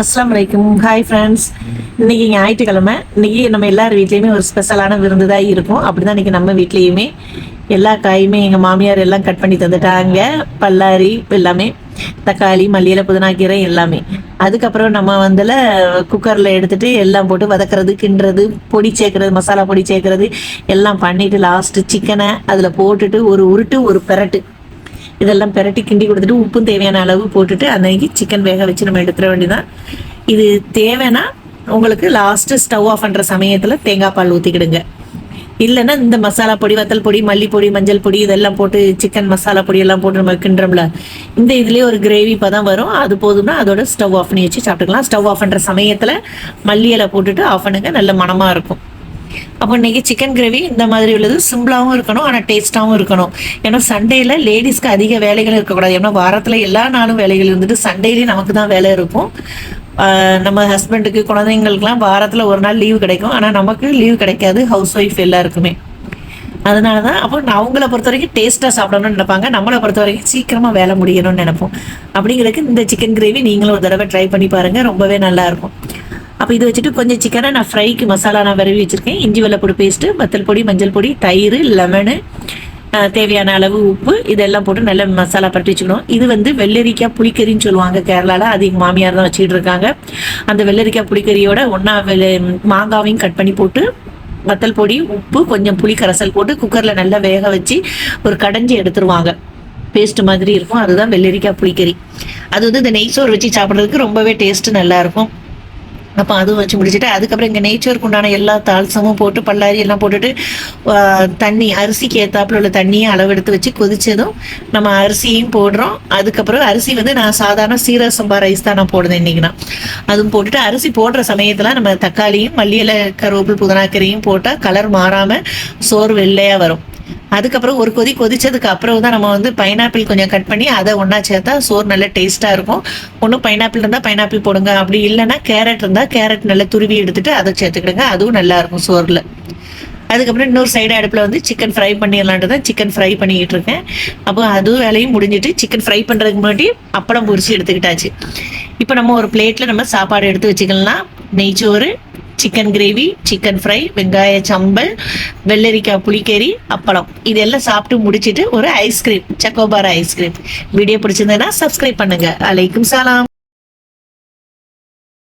அஸ்லாம் வலைக்கும் hi friends இன்னைக்கு ஞாயிற்றுக்கிழமை. இன்னைக்கு நம்ம எல்லார் வீட்லேயுமே ஒரு ஸ்பெஷலான விருந்து தான் இருக்கும். அப்படிதான் இன்னைக்கு நம்ம வீட்லேயுமே எல்லா காயுமே எங்கள் மாமியார் எல்லாம் கட் பண்ணி தந்துட்டாங்க. பல்லாரி எல்லாமே தக்காளி மல்லியில புதினாக்கீரை எல்லாமே. அதுக்கப்புறம் நம்ம வந்துல குக்கரில் எடுத்துட்டு எல்லாம் போட்டு வதக்குறது கிண்டுறது பொடி சேர்க்கறது மசாலா பொடி சேர்க்கறது எல்லாம் பண்ணிட்டு லாஸ்ட்டு சிக்கனை அதில் போட்டுட்டு ஒரு உருட்டு ஒரு பெரட்டு. இதெல்லாம் பெரட்டி கிண்டி கொடுத்துட்டு உப்பும் தேவையான அளவு போட்டுட்டு அன்னைக்கு சிக்கன் வேக வச்சு நம்ம எடுத்துட வேண்டியதான் இது தேவைன்னா உங்களுக்கு லாஸ்ட்டு ஸ்டவ் ஆஃப் பண்ணுற சமயத்தில் தேங்காய் பால் ஊற்றிக்கிடுங்க இல்லைன்னா இந்த மசாலா பொடி வத்தல் பொடி மல்லிப்பொடி மஞ்சள் பொடி இதெல்லாம் போட்டு சிக்கன் மசாலா பொடி எல்லாம் போட்டு நம்ம கிண்டுறோம்ல இந்த இதுலேயே ஒரு கிரேவி பதம் வரும். அது போதும்னா அதோட ஸ்டவ் ஆஃப் பண்ணி வச்சு சாப்பிட்டுக்கலாம். ஸ்டவ் ஆஃப் பண்ணுற சமயத்தில் மல்லி இலை போட்டுட்டு ஆஃப் பண்ணுங்க. நல்ல மணமாக இருக்கும். அப்போ இன்னைக்கு சிக்கன் கிரேவி இந்த மாதிரி உள்ளது சிம்பிளாகவும் இருக்கணும் ஆனால் டேஸ்ட்டாகவும் இருக்கணும். ஏன்னா சண்டேயில் லேடிஸ்க்கு அதிக வேலைகள் இருக்கக்கூடாது. ஏன்னா வாரத்தில் எல்லா நாளும் வேலைகள் இருந்துட்டு சண்டேலேயும் நமக்கு தான் வேலை இருக்கும். நம்ம ஹஸ்பண்டுக்கு குழந்தைங்களுக்குலாம் வாரத்தில் ஒரு நாள் லீவு கிடைக்கும். ஆனால் நமக்கு லீவு கிடைக்காது ஹவுஸ் ஒய்ஃப் எல்லாருக்குமே. அதனால தான் அப்போ நான் அவங்கள பொறுத்த வரைக்கும் டேஸ்ட்டாக சாப்பிடணும்னு நினைப்பாங்க. நம்மளை பொறுத்த வரைக்கும் சீக்கிரமாக வேலை முடியணும்னு நினைப்போம். அப்படிங்கிறதுக்கு இந்த சிக்கன் கிரேவி நீங்களும் ஒரு தடவை ட்ரை பண்ணி பாருங்கள் ரொம்பவே நல்லாயிருக்கும் அப்போ இது வச்சுட்டு கொஞ்சம் சிக்கனை நான் ஃப்ரைக்கு மசாலா நான் விரவி வச்சுருக்கேன். இஞ்சி வெள்ளப்பொடி பேஸ்ட்டு வத்தல் பொடி மஞ்சள் பொடி தயிர் லெமனு தேவையான அளவு உப்பு இதெல்லாம் போட்டு நல்லா மசாலா பரட்டி வச்சுக்கணும். இது வந்து வெள்ளரிக்காய் புளிக்கறின்னு சொல்லுவாங்க கேரளாவில் அது எங்கள் மாமியார் தான் வச்சுக்கிட்டு இருக்காங்க. அந்த வெள்ளரிக்காய் புளிக்கறியோட ஒன்றா மாங்காவையும் கட் பண்ணி போட்டு வத்தல் பொடி உப்பு கொஞ்சம் புளி கரசல் போட்டு குக்கரில் நல்லா வேக வச்சு ஒரு கடைஞ்சி எடுத்துருவாங்க. பேஸ்ட் மாதிரி இருக்கும். அதுதான் வெள்ளரிக்காய் புளிக்கறி. அது வந்து இந்த நெய் சோறு வச்சு சாப்பிட்றதுக்கு ரொம்பவே டேஸ்ட் நல்லா இருக்கும். அப்போ அதுவும் வச்சு முடிச்சுட்டு அதுக்கப்புறம் இங்கே நேச்சருக்கு உண்டான எல்லா தாள்சமும் போட்டு பல்லாரி எல்லாம் போட்டுட்டு தண்ணி அரிசிக்கு ஏற்றாப்புல உள்ள தண்ணியை அளவெடுத்து வச்சு கொதிச்சதும் நம்ம அரிசியும் போடுறோம். அதுக்கப்புறம் அரிசி வந்து நான் சாதாரண சீரக சம்பா ரைஸ் தான் நான் போடுறேன் இன்னைக்குனா நான். அதுவும் போட்டுட்டு அரிசி போடுற சமயத்தில் நம்ம தக்காளியும் மல்லியில கருவேப்பில் புதினாக்கரையும் போட்டால் கலர் மாறாமல் சோறு வெள்ளையாக வரும். அதுக்கப்புறம் ஒரு கொதி கொதிச்சதுக்கு அப்புறம் தான் நம்ம வந்து பைனாப்பிள் கொஞ்சம் கட் பண்ணி அதை ஒன்றா சேர்த்தா சோறு நல்ல டேஸ்ட்டாக இருக்கும். ஒன்றும் பைனாப்பிள் இருந்தால் பைனாப்பிள் போடுங்க. அப்படி இல்லைன்னா கேரட் இருந்தால் கேரட் நல்லா துருவி எடுத்துட்டு அதை சேர்த்துக்கிடுங்க. அதுவும் நல்லா இருக்கும் சோறில். அதுக்கப்புறம் இன்னொரு சைடு அடுப்பில் வந்து சிக்கன் ஃப்ரை பண்ணிடலான்ட்டு தான் சிக்கன் ஃப்ரை பண்ணிக்கிட்டு இருக்கேன். அப்போ அதுவும் வேலையும் முடிஞ்சிட்டு சிக்கன் ஃப்ரை பண்ணுறதுக்கு முன்னாடி அப்பளம் பொரிச்சு எடுத்துக்கிட்டாச்சு. இப்போ நம்ம ஒரு பிளேட்டில் நம்ம சாப்பாடு எடுத்து வச்சுக்கலாம். நெய்ச்சோறு சிக்கன் கிரேவி சிக்கன் ஃப்ரை வெங்காய சம்பல் வெள்ளரிக்காய் புளிக்கறி அப்பளம். இதெல்லாம் சாப்பிட்டு முடிச்சிட்டு ஒரு ice cream chocobar ice cream video பிடிச்சிருந்ததுன்னா சப்ஸ்கிரைப் பண்ணுங்க. அலைக்கும் சலாம்